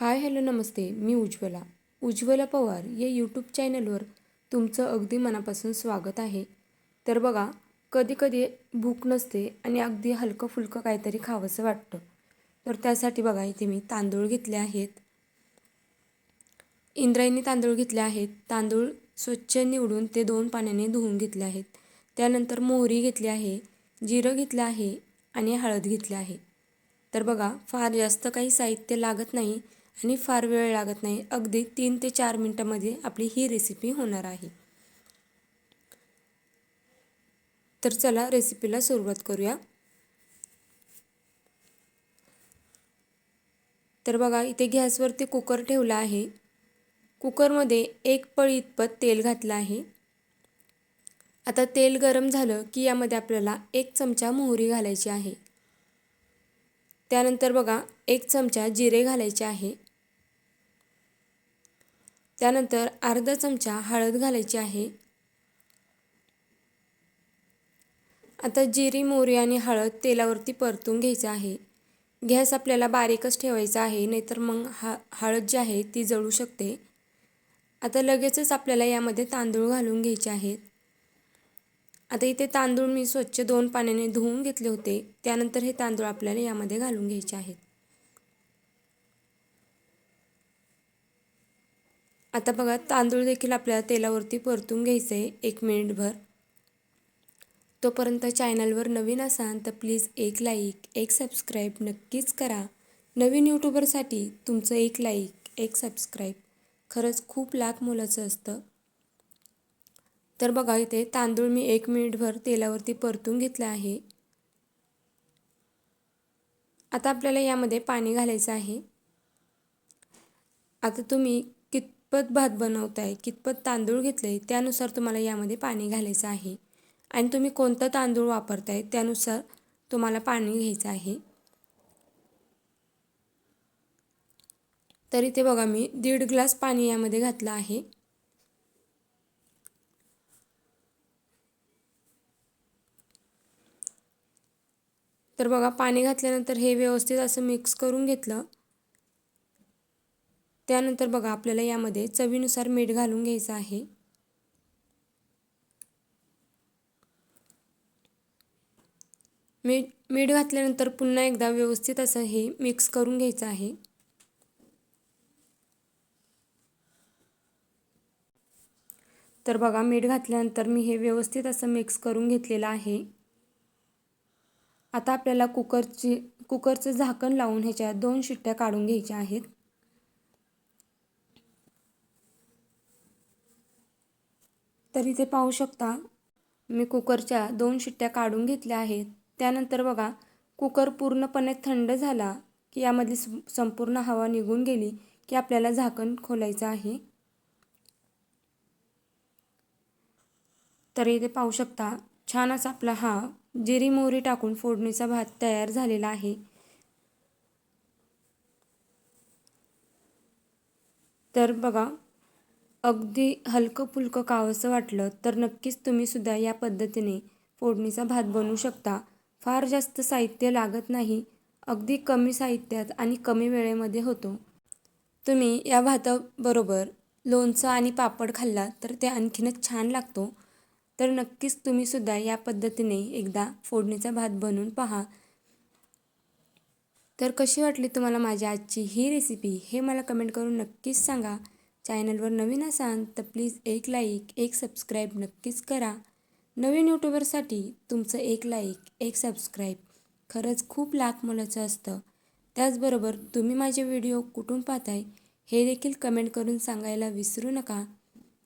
हाय hello नमस्ते. मी उज्ज्वला. उज्ज्वला पवार या यूट्यूब चॅनलवर तुमचं अगदी मनापासून स्वागत आहे. तर बघा कधीकधी भूक नसते आणि अगदी हलकं फुलकं काहीतरी खावंसं वाटतं. तर त्यासाठी बघा इथे मी तांदूळ घेतले आहेत. इंद्रायणी तांदूळ घेतले आहेत. तांदूळ स्वच्छ निवडून ते दोन पाण्याने धुवून घेतले आहेत. त्यानंतर मोहरी घेतली आहे जिरं घेतलं आहे आणि हळद घेतली आहे. तर बघा फार जास्त काही साहित्य लागत नाही आणि फार वेळ लागत नाही. अगदी तीन ते चार मिनटामध्ये आपली ही रेसिपी होणार आहे. तर चला रेसिपीला सुरुवात करूया. तर बघा इथे गॅसवरती कुकर ठेवला आहे. कुकरमध्ये एक पळी इतपत तेल घातलं आहे. आता तेल गरम झालं की यामध्ये आपल्याला एक चमचा मोहरी घालायची आहे. त्यानंतर बघा एक चमचा जिरे घालायचे आहे. त्यानंतर अर्धा चमचा हळद घालायची आहे. आता जिरी मोहरी आणि हळद तेलावरती परतून घ्यायचं आहे. गॅस आपल्याला बारीकच ठेवायचा आहे नाहीतर मग हा हळद जी आहे ती जळू शकते. आता लगेचच आपल्याला यामध्ये तांदूळ घालून घ्यायचे आहेत. आता इथे तांदूळ मी स्वच्छ दोन पाण्याने धुवून घेतले होते. त्यानंतर हे तांदूळ आपल्याला यामध्ये घालून घ्यायचे आहेत. आता बघा तांदूळ देखील आपल्याला तेलावरती परतून घ्यायचं आहे. एक मिनिटभर तोपर्यंत चॅनलवर नवीन असाल तर प्लीज एक लाईक एक सबस्क्राईब नक्कीच करा. नवीन यूट्यूबरसाठी तुमचं एक लाईक एक सबस्क्राईब खरंच खूप लाख मोलाचं असतं. तर बघा इथे तांदूळ मी एक मिनिटभर तेलावरती परतून घेतलं आहे. आता आपल्याला यामध्ये पाणी घालायचं आहे. आता तुम्ही कितपत भात बनवताय कितपत तांदूळ घेतले त्यानुसार तुम्हाला यामध्ये पाणी घालायचं आहे. आणि तुम्ही कोणतं तांदूळ वापरताय त्यानुसार तुम्हाला पाणी घ्यायचं आहे. तर इथे बघा मी दीड ग्लास पाणी यामध्ये घातलं आहे. तर बघा पाणी घातल्यानंतर हे व्यवस्थित असं मिक्स करून घेतलं. त्यानंतर बघा आपल्याला यामध्ये चवीनुसार मीठ घालून घ्यायचं आहे. मीठ मीठ घातल्यानंतर पुन्हा एकदा व्यवस्थित असं हे मिक्स करून घ्यायचं आहे. तर बघा मीठ घातल्यानंतर मी हे व्यवस्थित असं मिक्स करून घेतलेलं आहे. आता आपल्याला कुकरची कुकरचं झाकण लावून ह्याच्या दोन शिट्ट्या काढून घ्यायच्या आहेत. तर इथे पाहू शकता मी कुकरच्या दोन शिट्ट्या काढून घेतल्या आहेत. त्यानंतर बघा कुकर पूर्णपणे थंड झाला की यामधली संपूर्ण हवा निघून गेली की आपल्याला झाकण खोलायचं आहे. तर इथे पाहू शकता छान असा आपला हा जिरी मोहरी टाकून फोडणीचा भात तयार झालेला आहे. तर बघा अगदी हलकं फुलकं कावंसं वाटलं तर नक्कीच तुम्हीसुद्धा या पद्धतीने फोडणीचा भात बनवू शकता. फार जास्त साहित्य लागत नाही अगदी कमी साहित्यात आणि कमी वेळेमध्ये होतो. तुम्ही या भाताबरोबर लोणचं आणि पापड खाल्ला तर ते आणखीनच छान लागतो. तर नक्कीच तुम्हीसुद्धा या पद्धतीने एकदा फोडणीचा भात बनवून पहा. तर कशी वाटली तुम्हाला माझी आजची ही रेसिपी हे मला कमेंट करून नक्कीच सांगा. चॅनलवर नवीन असाल तर प्लीज एक लाईक एक सबस्क्राईब नक्कीच करा. नवीन यूट्यूबरसाठी तुमचं एक लाईक एक सबस्क्राईब खरंच खूप लाख मोलाचं असतं. त्याचबरोबर तुम्ही माझे व्हिडिओ कुठून पाहताय हे देखील कमेंट करून सांगायला विसरू नका.